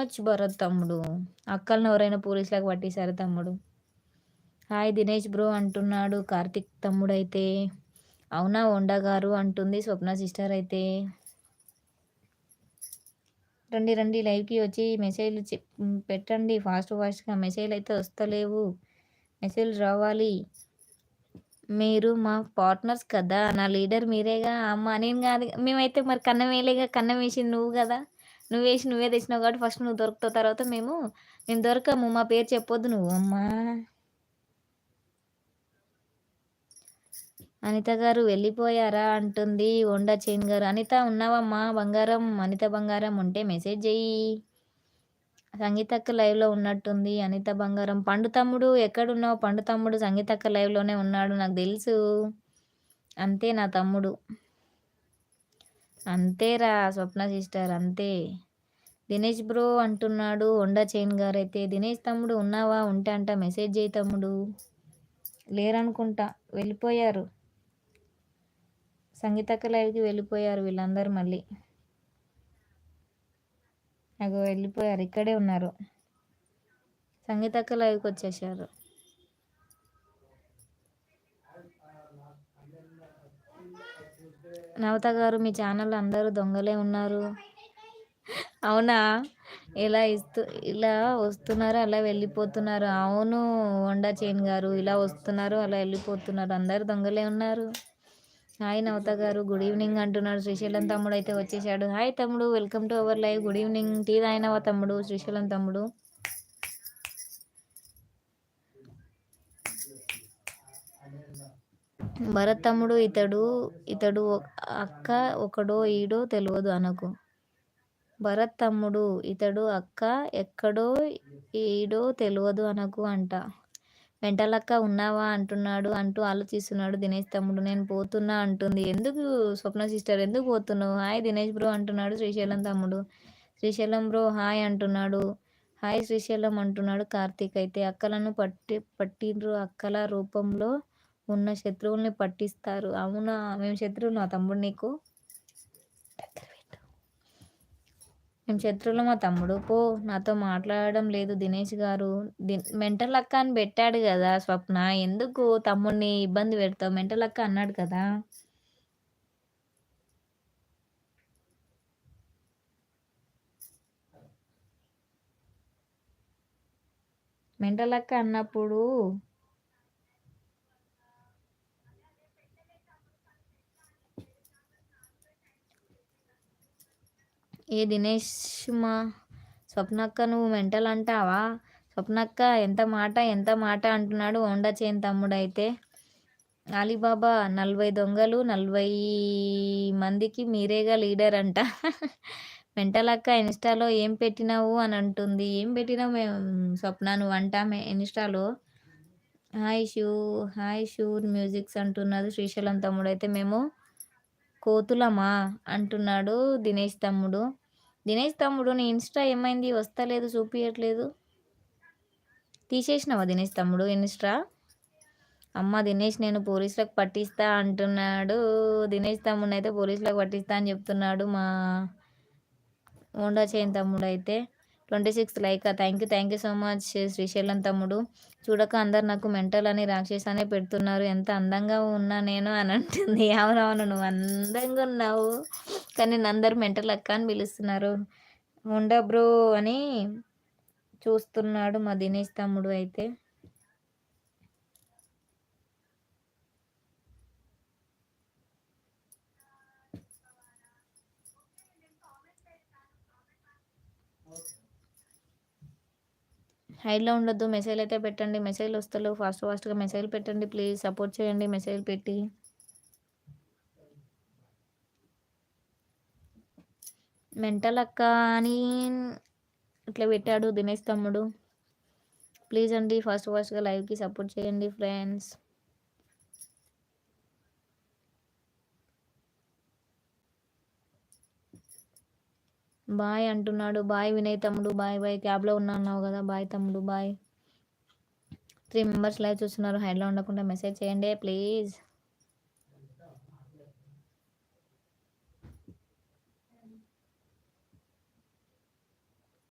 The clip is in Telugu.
మచ్ భరత్ తమ్ముడు. అక్కలను ఎవరైనా పోలీసులకు పట్టేశారు తమ్ముడు? హాయ్ దినేష్ బ్రో అంటున్నాడు కార్తిక్ తమ్ముడు అయితే అవునా ఓండా గారు అంటుంది స్వప్న సిస్టర్ అయితే. రండి రండి లైవ్కి వచ్చి మెసేజ్లు పెట్టండి. ఫాస్ట్ ఫాస్ట్గా మెసేజ్లు అయితే వస్తలేవు. మెసేజ్ రావాలి. మీరు మా పార్ట్నర్స్ కదా నా లీడర్ మీరేగా? అమ్మ నేను కాదు. మేమైతే మరి కన్నం వేయలేగా? కన్నం వేసింది నువ్వు కదా? నువ్వు వేసి నువ్వే తెచ్చినావు కాబట్టి ఫస్ట్ నువ్వు దొరుకుతావు తర్వాత మేము మేము దొరకము మా పేరు చెప్పొద్దు నువ్వు అమ్మా. అనిత గారు వెళ్ళిపోయారా అంటుంది వండ చైన్ గారు. అనిత ఉన్నావమ్మా బంగారం అనిత బంగారం ఉంటే మెసేజ్ చెయ్యి. సంగీతక్క లైవ్లో ఉన్నట్టుంది. అనిత బంగారం పండు తమ్ముడు ఎక్కడున్నావు? పండు తమ్ముడు సంగీతక్క లైవ్లోనే ఉన్నాడు నాకు తెలుసు. అంతే నా తమ్ముడు. అంతేరా స్వప్న సిస్టర్ అంతే. దినేష్ బ్రో అంటున్నాడు వండ చైన్ గారు అయితే దినేష్ తమ్ముడు ఉన్నావా? ఉంటే అంట మెసేజ్ చేయి తమ్ముడు. లేరనుకుంటా వెళ్ళిపోయారు. సంగీతక్క లైవ్కి వెళ్ళిపోయారు వీళ్ళందరూ మళ్ళీ. నాకు వెళ్ళిపోయారు ఇక్కడే ఉన్నారు. సంగీతక్క లైవ్కి వచ్చేసారు నవత గారు మీ ఛానల్ అందరూ దొంగలే ఉన్నారు. అవునా? ఇలా ఇస్తూ ఇలా వస్తున్నారు అలా వెళ్ళిపోతున్నారు. అవును వండా చేన్ గారు ఇలా వస్తున్నారు అలా వెళ్ళిపోతున్నారు. అందరు దొంగలే ఉన్నారు. హాయ్ నవత గారు గుడ్ ఈవినింగ్ అంటున్నాడు శ్రీశైలం తమ్ముడు అయితే వచ్చేసాడు హాయ్ తమ్ముడు welcome to our live. Good evening. Tea తాగినవా తమ్ముడు శ్రీశైలం తమ్ముడు? భరతముడు ఇతడు ఇతడు అక్క ఒకడో ఈడో తెలియదు అనకు. భరతమ్ముడు ఇతడు అక్క ఎక్కడో ఈడో తెలియదు అనకు అంట. వెంటలక్క ఉన్నావా అంటున్నాడు అంటూ ఆలోచిస్తున్నాడు దినేష్ తమ్ముడు. నేను పోతున్నా అంటుంది. ఎందుకు స్వప్న సిస్టర్ ఎందుకు పోతున్నావు? హాయ్ దినేష్ బ్రో అంటున్నాడు శ్రీశైలం తమ్ముడు. శ్రీశైలం బ్రో హాయ్ అంటున్నాడు. హాయ్ శ్రీశైలం అంటున్నాడు కార్తీక్. అయితే అక్కలను పట్టి పట్టిండ్రు. అక్కల రూపంలో ఉన్న శత్రువుల్ని పట్టిస్తారు. అవునా? మేము శత్రువులు మా తమ్ముడు నీకు? మేము శత్రువులు మా తమ్ముడు? పో నాతో మాట్లాడడం లేదు దినేష్ గారు. మెంటల్ అక్క అని పెట్టాడు కదా స్వప్న. ఎందుకు తమ్ముడిని ఇబ్బంది పెడతావు? మెంటల్ అక్క అన్నాడు కదా. మెంటల్ అక్క అన్నప్పుడు ఏ దినేష్ మా స్వప్నక్క నువ్వు మెంటల్ అంటావా? స్వప్నక్క ఎంత మాట ఎంత మాట అంటున్నాడు హోండా చేన్ తమ్ముడైతే. అలీబాబా నలభై దొంగలు నలభై మందికి మీరేగా లీడర్ అంట మెంటల్ అక్క ఇన్స్టాలో ఏం పెట్టినావు అని అంటుంది. ఏం పెట్టినావు మేము స్వప్న? నువ్వు అంటా ఇన్స్టాలో. Hi sure hi sure musics అంటున్నాడు శ్రీశైలం తమ్ముడు అయితే మేము కోతులమా? అంటున్నాడు దినేష్ తమ్ముడు. దినేష్ తమ్ముడు నీ ఇన్స్టా ఏమైంది? వస్తలేదు చూపించట్లేదు తీసేసినావా దినేష్ తమ్ముడు ఇన్స్టా? అమ్మ దినేష్ నేను పోలీసులకు పట్టిస్తా అంటున్నాడు. దినేష్ తమ్ముడు అయితే పోలీసులకు పట్టిస్తా అని చెప్తున్నాడు మా హోండా చేయని తమ్ముడు అయితే twenty six like thank you thank you so much Srisailam తమ్ముడు. చూడక అందరు నాకు మెంటల్ అని రాక్షస్ అనే పెడుతున్నారు. ఎంత అందంగా ఉన్నా నేను అని అంటుంది. అవునవును నువ్వు అందంగా ఉన్నావు. కానీ అందరు మెంటల్ అక్క అని పిలుస్తున్నారు. ఉండ బ్రో అని చూస్తున్నాడు మా దినేష్ తమ్ముడు అయితే. హైడ్లో ఉండొద్దు. మెసేజ్ అయితే పెట్టండి. మెసేజ్లు వస్తలేవు. ఫాస్ట్ ఫాస్ట్గా మెసేజ్ పెట్టండి. ప్లీజ్ సపోర్ట్ చేయండి. మెసేజ్ పెట్టి మెంటల్ అక్క అని ఇట్లా పెట్టాడు దినేష్ తమ్ముడు. ప్లీజ్ అండి ఫస్ట్ ఫస్ట్గా లైవ్కి సపోర్ట్ చేయండి ఫ్రెండ్స్. బాయ్ అంటున్నాడు. బాయ్ వినయ్ తమ్ముడు. బాయ్ బాయ్ క్యాబ్లో ఉన్నా అన్నావు కదా. బాయ్ తమ్ముడు బాయ్. త్రీ మెంబర్స్ లైవ్ చూస్తున్నారు. హైడ్లో ఉండకుండా మెసేజ్ చేయండి ప్లీజ్.